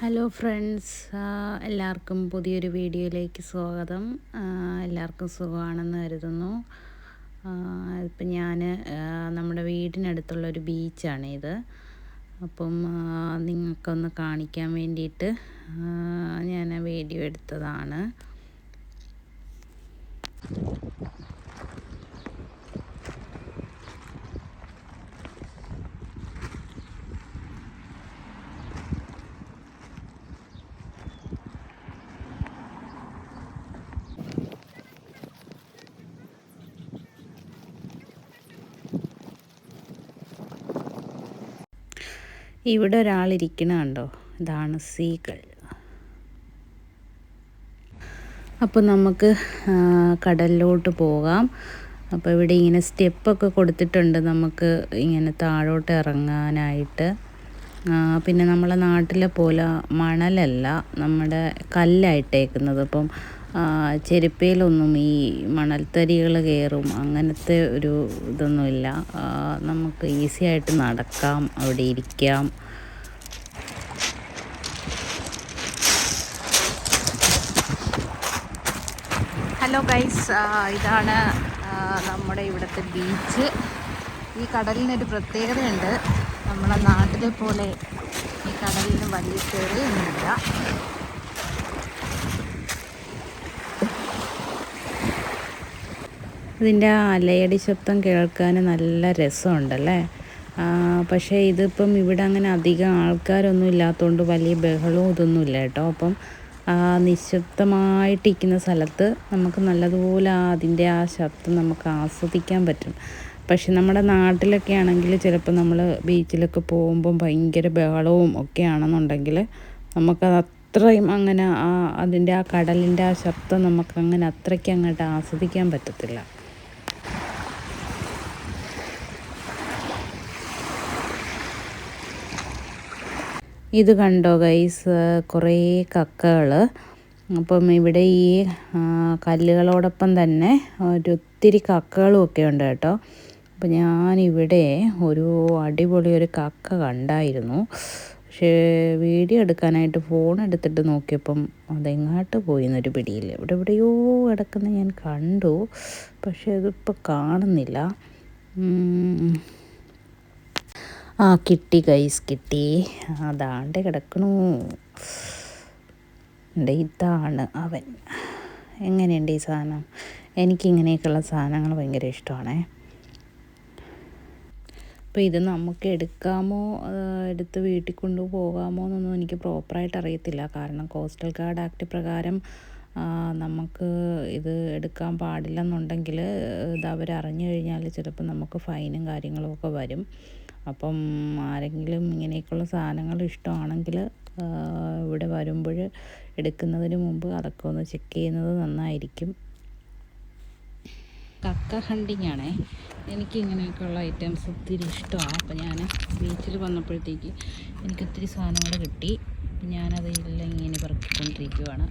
Hello friends എല്ലാവർക്കും പുതിയൊരു വീഡിയോയിലേക്ക് സ്വാഗതം. എല്ലാവർക്കും സുഖമാണെന്ന് കരുതുന്നു. ഇപ്പം ഞാൻ നമ്മുടെ വീടിനടുത്തുള്ളൊരു ബീച്ചാണ് ഇത്. അപ്പം നിങ്ങൾക്കൊന്ന് കാണിക്കാൻ വേണ്ടിയിട്ട് ഞാൻ വീഡിയോ എടുത്തതാണ്. ഇവിടെ ഒരാളിരിക്കണ കണ്ടോ? ഇതാണ് സീകൾ. അപ്പോൾ നമുക്ക് കടലിലോട്ട് പോകാം. അപ്പോൾ ഇവിടെ ഇങ്ങനെ സ്റ്റെപ്പൊക്കെ കൊടുത്തിട്ടുണ്ട് നമുക്ക് ഇങ്ങനെ താഴോട്ട് ഇറങ്ങാനായിട്ട്. പിന്നെ നമ്മളെ നാട്ടിലെ പോലെ മണലല്ല നമ്മുടെ കല്ലായിട്ടേക്കുന്നത്. അപ്പം ചെരുപ്പയിലൊന്നും ഈ മണൽത്തരികൾ കയറും അങ്ങനത്തെ ഒരു ഇതൊന്നുമില്ല. നമുക്ക് ഈസി ആയിട്ട് നടക്കാം അവിടെ ഇരിക്കാം. ഹലോ ഗൈസ് ഇതാണ് നമ്മുടെ ഇവിടുത്തെ ബീച്ച്. ഈ കടലിനൊരു പ്രത്യേകതയുണ്ട്. നമ്മുടെ നാട്ടിലെ പോലെ ഈ കടലിന് വലിയ ചെറിയൊന്നുമില്ല ആ അലയടി ശബ്ദം കേൾക്കാൻ നല്ല രസമുണ്ടല്ലേ? പക്ഷേ ഇതിപ്പം ഇവിടെ അങ്ങനെ അധികം ആൾക്കാരൊന്നും ഇല്ലാത്തതുകൊണ്ട് വലിയ ബഹളവും ഇതൊന്നും ഇല്ല കേട്ടോ. അപ്പം നിശബ്ദമായിട്ടിരിക്കുന്ന സ്ഥലത്ത് നമുക്ക് നല്ലതുപോലെ അതിന്റെ ആ ശബ്ദം നമുക്ക് ആസ്വദിക്കാൻ പറ്റും. പക്ഷെ നമ്മുടെ നാട്ടിലൊക്കെ ആണെങ്കിൽ ചിലപ്പോൾ നമ്മൾ ബീച്ചിലൊക്കെ പോകുമ്പം ഭയങ്കര ബഹളവും ഒക്കെ ആണെന്നുണ്ടെങ്കിൽ നമുക്കത് അത്രയും അങ്ങനെ ആ അതിന്റെ ആ കടലിന്റെ ആ ശബ്ദം നമുക്ക് അങ്ങനെ അത്രയ്ക്ക് അങ്ങോട്ട് ആസ്വദിക്കാൻ പറ്റത്തില്ല. ഇത് കണ്ടോ ഗൈസ് കുറേ കക്കകൾ അപ്പം ഇവിടെ ഈ കല്ലുകളോടൊപ്പം തന്നെ ഒരു ഒത്തിരി കക്കകളും ഒക്കെ ഉണ്ട് കേട്ടോ. അപ്പം ഞാനിവിടെ ഒരു അടിപൊളി ഒരു കക്ക കണ്ടായിരുന്നു. പക്ഷേ വീഡിയോ എടുക്കാനായിട്ട് ഫോൺ എടുത്തിട്ട് നോക്കിയപ്പം അതെങ്ങാട്ട് പോയി എന്നൊരു പിടിയില്ല. ഇവിടെ എവിടെയോ കിടക്കുന്ന ഞാൻ കണ്ടു. പക്ഷേ അതിപ്പോൾ കാണുന്നില്ല. ആ കിട്ടി ഗൈസ് കിട്ടി. അതാണ്ട് കിടക്കണു. എന്റെ ഇതാണ് അവൻ. എങ്ങനെയുണ്ട് ഈ സാധനം? എനിക്കിങ്ങനെയൊക്കെയുള്ള സാധനങ്ങൾ ഭയങ്കര ഇഷ്ടമാണേ. അപ്പോൾ ഇത് നമുക്ക് എടുക്കാമോ? എടുത്ത് വീട്ടിൽ കൊണ്ടുപോകാമോ എന്നൊന്നും എനിക്ക് പ്രോപ്പറായിട്ട് അറിയത്തില്ല. കാരണം കോസ്റ്റൽ ഗാർഡ് ആക്ട് പ്രകാരം നമുക്ക് ഇത് എടുക്കാൻ പാടില്ലെന്നുണ്ടെങ്കിൽ ഇത് അവരറിഞ്ഞു കഴിഞ്ഞാൽ ചിലപ്പോൾ നമുക്ക് ഫൈനും കാര്യങ്ങളും ഒക്കെ വരും. അപ്പം ആരെങ്കിലും ഇങ്ങനെയൊക്കെയുള്ള സാധനങ്ങൾ ഇഷ്ടമാണെങ്കിൽ ഇവിടെ വരുമ്പോൾ എടുക്കുന്നതിന് മുമ്പ് അതൊക്കെ ഒന്ന് ചെക്ക് ചെയ്യുന്നത് നന്നായിരിക്കും. കക്ക ഹണ്ടിങ് ആണേ എനിക്ക് ഇങ്ങനെയൊക്കെയുള്ള ഐറ്റംസ് ഒത്തിരി ഇഷ്ടമാണ്. അപ്പോൾ ഞാൻ ബീച്ചിൽ വന്നപ്പോഴത്തേക്ക് എനിക്ക് ഒത്തിരി സാധനങ്ങൾ കിട്ടി. ഞാനത് എല്ലാം ഇങ്ങനെ പറക്കിക്കൊണ്ടിരിക്കുവാണ്.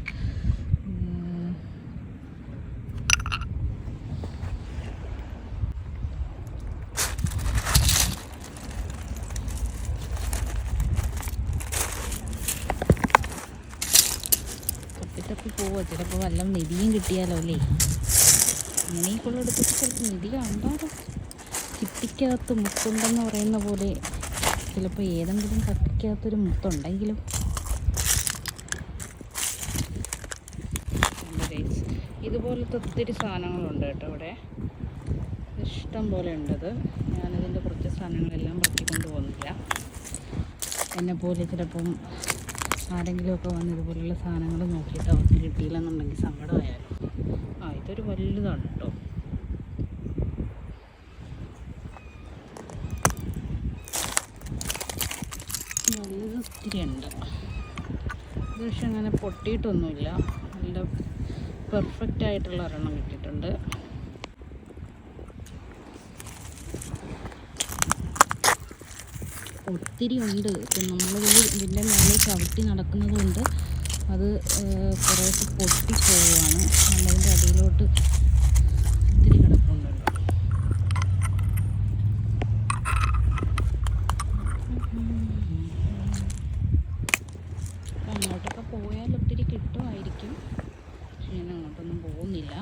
തപ്പി പോവുക. ചിലപ്പോൾ വല്ല നിധിയും കിട്ടിയാലോ അല്ലേ? അങ്ങനെയൊക്കെയുള്ള എടുത്തിട്ട് ചിലപ്പോൾ നിധി കണ്ടാലോ? ചിട്ടിക്കകത്ത് മുത്തുണ്ടെന്ന് പറയുന്ന പോലെ. ചിലപ്പോൾ ഏതെങ്കിലും കത്തിക്കകത്തൊരു മുത്തുണ്ടെങ്കിലും. ഇതുപോലത്തെ ഒത്തിരി സാധനങ്ങളുണ്ട് കേട്ടോ ഇവിടെ. ഇഷ്ടം പോലെ ഉണ്ടത് ഞാനതിന്റെ കുറച്ച് സാധനങ്ങളെല്ലാം പറ്റിക്കൊണ്ട് പോകുന്നില്ല എന്നെ പോലെ ചിലപ്പം ആരെങ്കിലുമൊക്കെ വന്ന് ഇതുപോലുള്ള സാധനങ്ങൾ നോക്കിയിട്ട് അവർക്ക് കിട്ടിയില്ലെന്നുണ്ടെങ്കിൽ സങ്കടമായാലും? ആ ഇതൊരു വലുതാണ് കേട്ടോ വലുത് ഒത്തിരി ഉണ്ട്. ഇത് പക്ഷെ അങ്ങനെ പൊട്ടിയിട്ടൊന്നുമില്ല. നല്ല പെർഫെക്റ്റ് ആയിട്ടുള്ള ഒരെണ്ണം കിട്ടിയിട്ടുണ്ട്. ഒത്തിരി ഉണ്ട്. ഇപ്പം നമ്മളിതിൽ ഇതിന്റെ മേലെ ചവിട്ടി നടക്കുന്നത് കൊണ്ട് അത് കുറേ പൊട്ടി പോവുകയാണ്. നമ്മളതിന്റെ അടിയിലോട്ട് ഒത്തിരി കിടക്കുന്നുണ്ട് അങ്ങോട്ടൊക്കെ പോയാൽ ഒത്തിരി കിട്ടുമായിരിക്കും. പക്ഷെ ഞാൻ അങ്ങോട്ടൊന്നും പോകുന്നില്ല.